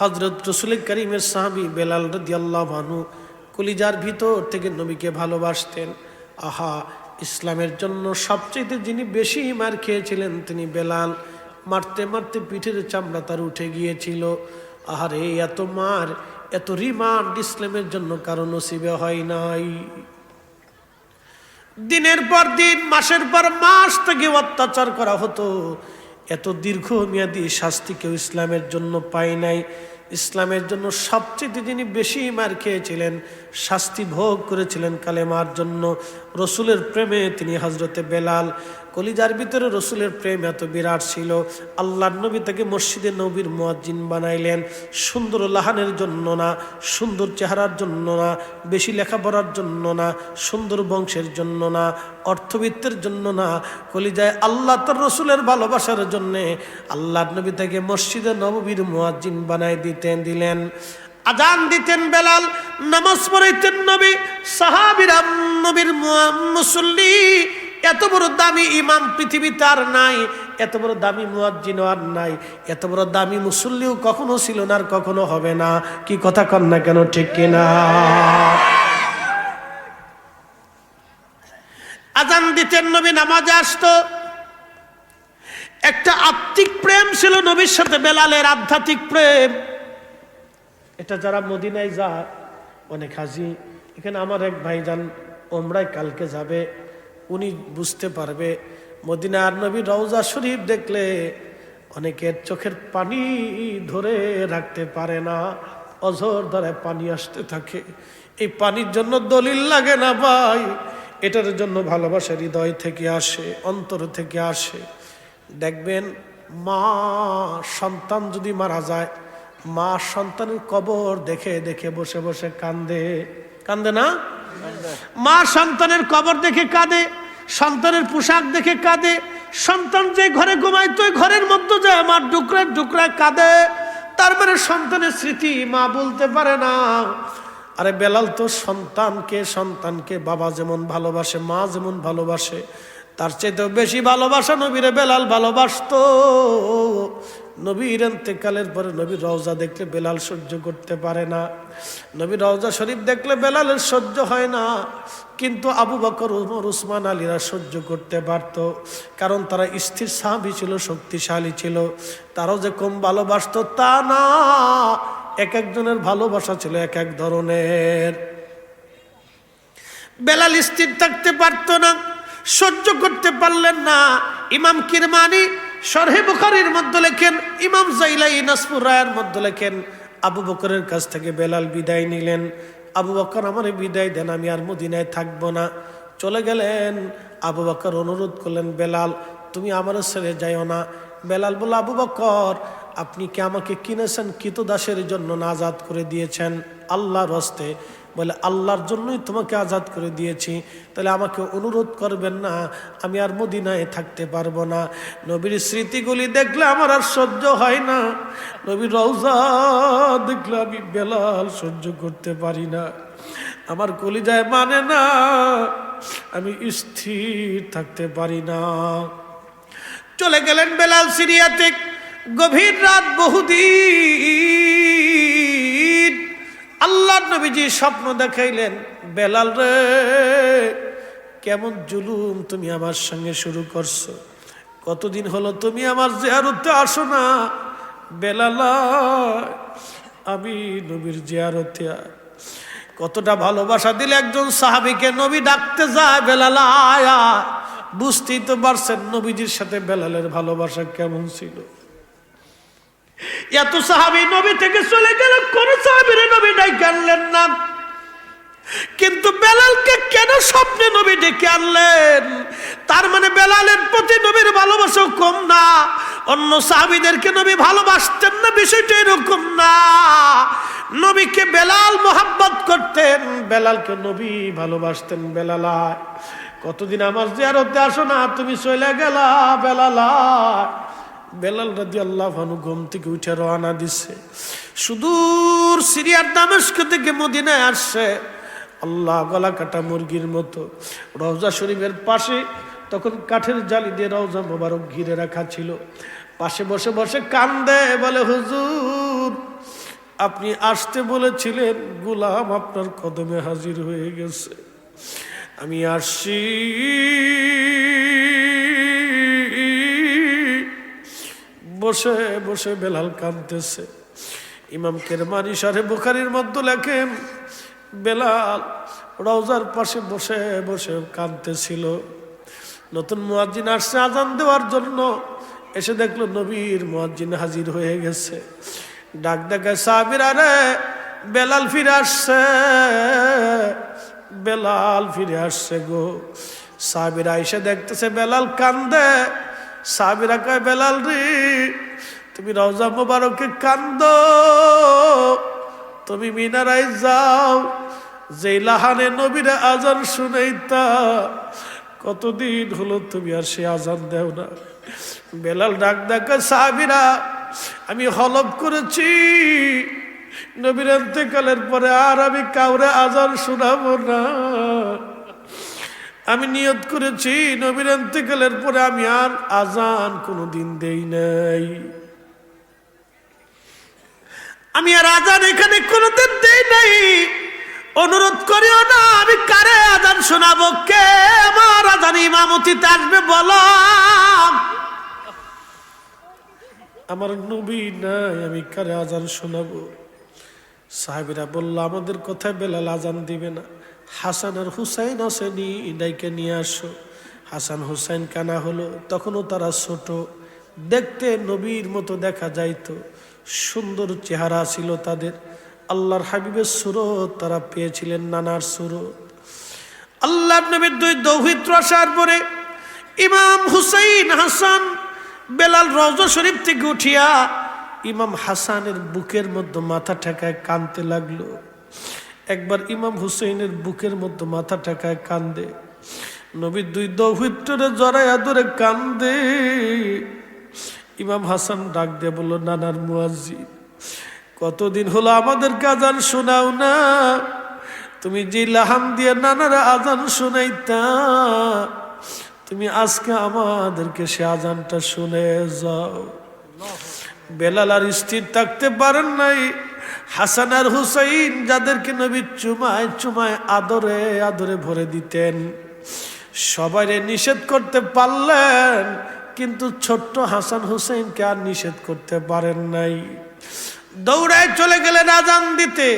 হজরত রসুল করিমের সাহাবি বেলাল রদিয়াল্লাহ ভানু কলিজার ভিতর থেকে নবীকে ভালোবাসতেন। আহা, ইসলামের জন্য সবচেয়ে যিনি বেশি মার খেয়েছিলেন তিনি বেলাল। মারতে মারতে পিঠের চামড়া তার উঠে গিয়েছিল। আহারে, এত মার, এত রিমান্ড ইসলামের জন্য কারও নসিবে হয় নাই। দিনের পর দিন, মাসের পর মাস থেকে অত্যাচার করা হতো। এত দীর্ঘমেয়াদী শাস্তি কেউ ইসলামের জন্য পায় নাই। ইসলামের জন্য সবচেয়ে যিনি বেশি মার খেয়েছিলেন, শাস্তি ভোগ করেছিলেন কালেমার জন্য, রসুলের প্রেমে তিনি হজরতে বেলাল। কলিজার ভিতরে রসুলের প্রেম এত বিরাট ছিল। আল্লাহ নবী তাকে মসজিদে নবীর মুয়াজ্জিন বানাইলেন। সুন্দর লাহানের জন্য না, সুন্দর চেহারার জন্য না, বেশি লেখাপড়ার জন্য না, সুন্দর বংশের জন্য না, অর্থবিত্তের জন্য না। কলিজায় আল্লাহ তার রসুলের ভালোবাসার জন্যে আল্লাহ নবী তাকে মসজিদে নববীর মুয়াজ্জিন বানাই দিতেন, দিলেন। আজান দিতেন বেলাল, নামাজ পড়াইতেন নবী সাহাবিরা নবীর মুসল্লি। এত বড় দামি ইমাম পৃথিবীতে আর নাই, এত বড় দামি মুয়াজ্জিন আর নাই, এত বড় দামি মুসল্লিও কখনো ছিল না আর কখনো হবে না। কি কথা কন না কেন, ঠিক কিনা? আজান দিতেন, নবী নামাজে আসতো। একটা আত্মিক প্রেম ছিল নবীর সাথে, বেলালের আধ্যাত্মিক প্রেম। এটা যারা মদিনায় যায়, অনেক হাজি। এখানে আমার এক ভাইজান, ওমরায় কালকে যাবে। উনি বুঝতে পারবে। মদিনার নবী রওজা শরীফ দেখলে অনেকের চোখের পানি ধরে রাখতে পারে না, অঝর ধরে পানি আসতে থাকে। এই পানির জন্য দলিল লাগে না ভাই, এটার জন্য ভালোবাসা হৃদয় থেকে আসে, অন্তর থেকে আসে। দেখবেন মা সন্তান যদি মারা যায়, মা সন্তানের কবর দেখে দেখে বসে বসে কান্দে। কান্দে না? মা সন্তানের কবর দেখে কাঁদে, সন্তানের পোশাক দেখে কাঁদে, সন্তান যে ঘরে ঘুমাইতো ওই ঘরের মধ্যে যায় আমার ডুকরায় ডুকরায় কাঁদে। তার মানে সন্তানের স্মৃতি মা বলতে পারে না। আরে বেলাল তো সন্তানকে সন্তানকে বাবা যেমন ভালোবাসে, মা যেমন ভালোবাসে, তার চাইতেও বেশি ভালোবাসা নবীরে বেলাল ভালোবাসতো। নবীর এতেকালের পরে নবীর রওজা দেখলে বেলাল সহ্য করতে পারে না। নবীর রওজা শরীফ দেখলে বেলালের সহ্য হয় না। কিন্তু আবু বকর, উমর, উসমান, আলীরা সহ্য করতে পারত। কারণ তারা স্থির সাহাবি ছিল, শক্তিশালী ছিল। তারাও যে কম ভালোবাসতো তা না। এক একজনের ভালোবাসা ছিল এক এক ধরনের। বেলাল স্থির থাকতে পারতো না, সহ্য করতে পারলেন না। ইমাম কিরমানি সরহে বুখারির মধ্যে লেখেন, ইমাম জাইলাই নাসপুর রায়ের মধ্যে লেখেন, আবু বকরের কাছ থেকে বেলাল বিদায় নিলেন। আবু বকর, আমার বিদায় দেন, আমি আর মদিনায় থাকব না। চলে গেলেন। আবু বকর অনুরোধ করলেন, বেলাল, তুমি আমার ছেড়ে যাইও না। বেলাল বলল, আবু বকর, আপনি কি আমাকে কিনেছেন কিত দাসের জন্য নাজাদ করে দিয়েছেন? আল্লাহর হস্তে বলে, আল্লাহর জন্যই তোমাকে আজাদ করে দিয়েছি। তাহলে আমাকে অনুরোধ করবেন না, আমি আর মদিনায় থাকতে পারব না। নবীর স্মৃতিগুলি দেখলে আমার আর সহ্য হয় না। নবীর রওজা দেখলে আমি বেলাল সহ্য করতে পারি না। আমার কলিজায় মানে না, আমি স্থির থাকতে পারি না। চলে গেলেন বেলাল সিরিয়াতে। গভীর রাত বহুদিন আল্লাহ নবীজি স্বপ্ন দেখাইলেন, বেলাল রে, কেমন জুলুম তুমি আমার সঙ্গে শুরু করছ? কতদিন হলো তুমি আমার জিয়ারতে আসো না? বেলাল আমি নবীর জিয়ারতে কতটা ভালোবাসা দিলে একজন সাহাবিকে নবী ডাকতে যায়, বেলাল আয়া। বুঝতেই তো পারছেন নবীজির সাথে বেলালের ভালোবাসা কেমন ছিল। এত সাহাবি নবী থেকে চলে গেল, কোন সাহাবিরে নবী নাই আনলেন না। কিন্তু বেলালকে কেন স্বপ্নে নবী ডেকে আনলেন? তার মানে বেলালের প্রতি নবীর ভালোবাসাও কম না, অন্য সাহাবিদেরকে নবী ভালোবাসতেন না, বিষয়টা এরকম না। নবীকে বেলাল মোহাব্বত করতেন, বেলালকে নবী ভালোবাসতেন বেলালায়। কতদিন আমার জিয়ারতে আসো না, তুমি চলে গেলা বেলালা বেলাল রাজি আল্লাহ ভানু ঘুম থেকে উঠে রওনা দিচ্ছে সুদূর সিরিয়ার দামেস্ক থেকে মদিনায় আসছে। আল্লাহ গলা কাটা মুরগির মতো। রওজা শরীফের পাশে তখন কাঠের জালি দিয়ে রওজা মোবারক ঘিরে রাখা ছিল। পাশে বসে বসে কান্দে বলে, হুজুর, আপনি আসতে বলেছিলেন, গোলাম আপনার কদমে হাজির হয়ে গেছে। আমি আসছি। বসে বসে বেলাল কাঁদতেছে। ইমাম কেরমানি সারে বুখারির মধ্যে লেখেন, বেলাল রওজার পাশে বসে বসে কাঁদতেছিল। নতুন মুয়াজ্জিন আসছে আজান দেওয়ার জন্য। এসে দেখল নবীর মুয়াজ্জিন হাজির হয়ে গেছে। ডাক ডাকে সাবিরা রে বেলাল ফিরে আসছে। বেলাল ফিরে আসছে গো। সাবিরা এসে দেখতেছে বেলাল কান্দে। সাবিরা কয়, বেলাল রে, তুমি রওজা মোবারকে কান্দ। তুমি মিনারায় যাও। যে লাহানে নবীরে আজান শুনাইতা, কতদিন হলো তুমি আর সে আজান দেও না। বেলাল ডাক ডাকা সাবিরা, আমি হলফ করেছি। নবীর অন্তেকালের পরে আর আমি কাউরে আজান শোনাবো না। আমি নিয়ত করেছি নবীর অন্তেকালের পরে আমি আর আজান কোনো দিন দেই নাই। আমি আর আজান এখানে কোনোদিন দেই নাই। অনুরোধ করিও না, আমি কারে আজান শোনাবো? কে আমার আজান ইমামতিতে আসবে বলো? আমার নবী নাই, আমি কারে আজান শোনাবো? সাহেবেরা বলল, আমাদের কথায় বেলাল আজান দিবে না। হাসান আর হুসাইন আসেনি ডাইকে নিয়ে আসো। হাসান হুসাইন কানা হলো, তখনও তারা ছোট। দেখতে নবীর মতো দেখা যাইতো। সুন্দর চেহারা ছিল তাদের। আল্লাহর হাবিবের সুরত তারা পেয়েছিলেন নানার সুরত। আল্লাহ নবীর দুই দৌহিত্র আসার পরে ইমাম হুসাইন হাসান বেলাল রজ শরীফ থেকে উঠিয়া ইমাম হাসানের বুকের মধ্যে মাথা ঠেকায় কানতে লাগল। একবার ইমাম হুসেইনের বুকের মধ্যে মাথা ঠেকায় কান্দে। নবীর দুই দৌহিত্রে জড়াইয়া ধরে কান্দে। ইমাম হাসান ডাক দিয়ে বলল, নানার মুয়াজ্জি কতদিন হলো আমাদের আজান শোনাও না? তুমি যে লাহান দিয়ে নানারা আজান শোনাইতা, তুমি আজকে আমাদেরকে সে আজানটা শুনে যাও। বেলাল আর স্থির থাকতে পারেন নাই। হাসান আর হুসাইন যাদেরকে নবী চুমায় চুমায় আদরে আদরে ভরে দিতেন। সবাই নিষেধ করতে পারলেন, কিন্তু ছোট্ট হাসান হুসাইনকে আর নিষেধ করতে পারেন নাই। দৌড়ায় চলে গেলেন আজান দিতে।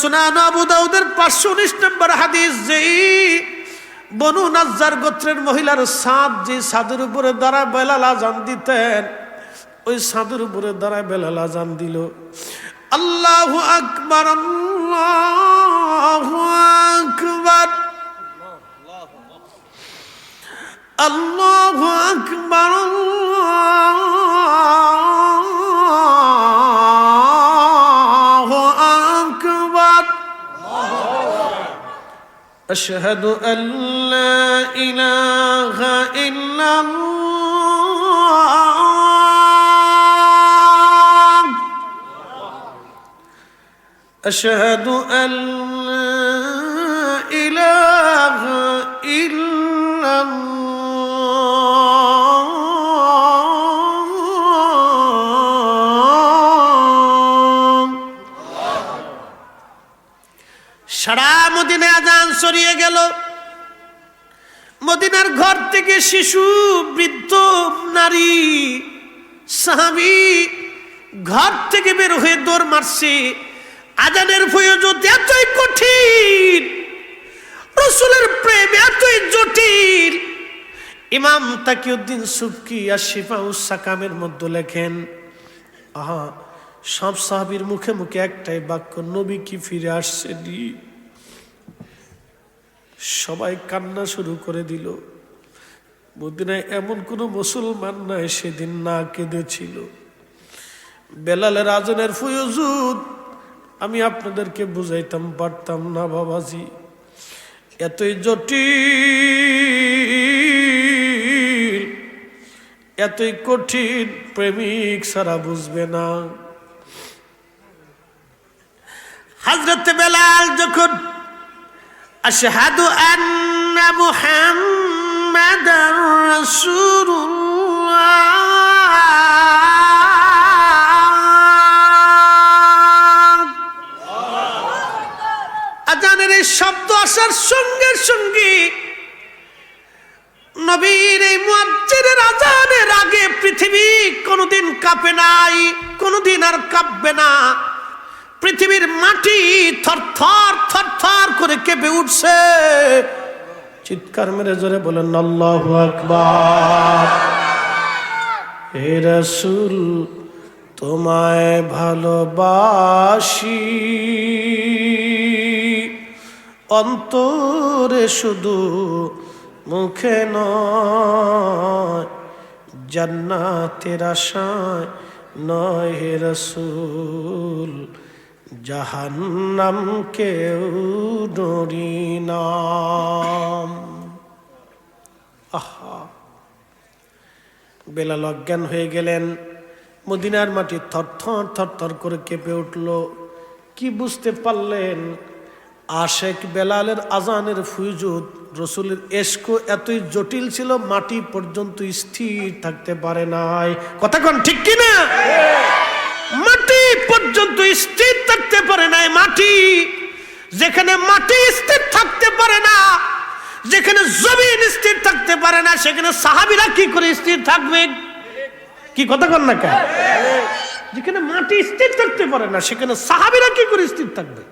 সুনান আবু দাউদের পাঁচশো উনিশ নম্বর হাদিস যেই বনু নাজ্জার গোত্রের মহিলার সাদ, যে সাদের উপরে দ্বারা বেলাল আজান দিতেন ওই সাদের উপরে দাঁড়ায় বেলাল আজান দিল আল্লাহ আকবর আল্লাহ আকবর আল্লাহ আকবর আল্লাহ আকবর أشهد أن لا إله إلا الله أشهد أن لا إله إلا الله সারা মদিনে আজান সরিয়ে গেল মদিনার ঘর থেকে শিশু বৃদ্ধ নারী স্বামী ঘর থেকে বের হয়ে দৌড় মারছে আজানের প্রয়োজন এতই কঠিন, রসুলের প্রেম এতই জটিল। ইমাম তাকিউদ্দিন সুবকি আর শিফাউস সাকামের মধ্যে লেখেন, আহা, সব সাহাবির মুখে মুখে একটাই বাক্য, নবী কি ফিরে আসছেনি সবাই কান্না শুরু করে দিল। মদিনায় এমন কোনো মুসলমান নাই সেদিন না কেঁদেছিল। বেলালের আজনের ফুয়জুদ আমি আপনাদেরকে বুঝাইতাম, পারতাম না বাবাজি। এতই জটিল, এতই কঠিন, প্রেমিক সারা বুঝবে না। হজরত বেলাল যখন আশহাদু আন্না মুহাম্মাদার রাসূলুল্লাহ আসার সঙ্গে সঙ্গে নবীর এই মুয়াজ্জিনের আজানের আগে পৃথিবী কোনোদিন কাঁপে নাই, কোনোদিন আর কাঁপবে না। পৃথিবীর মাটি থরথর থরথর করে কেঁপে উঠছে। চিৎকার মেরে জোরে বলেন, আল্লাহু আকবার। হে রাসূল, তোমায় ভালোবাসি। অন্তরে শুধু মুখে নয়, জান্নাতের আশায় নয় হে রসুল জাহান্নাম কেউ ডরি নাম। আহা। বেলাল অজ্ঞান হয়ে গেলেন। মদিনার মাটি থরথর থরথর করে কেঁপে উঠল। কি বুঝতে পারলেন? আশেক বেলালের আজানের ফুজুদ, রসুলের এসকো এতই জটিল ছিল, মাটি পর্যন্ত স্থির থাকতে পারে নাই। কথা কোন ঠিক কি না মাটি পর্যন্ত স্থির থাকতে পারে নাই, মাটি। যেখানে মাটি স্থির থাকতে পারে না, যেখানে জমিন স্থির থাকতে পারে না, সেখানে সাহাবিরা কি করে স্থির থাকবে? কি কথা কন না কেন? যেখানে মাটি স্থির থাকতে পারে না, সেখানে সাহাবিরা কি করে স্থির থাকবে?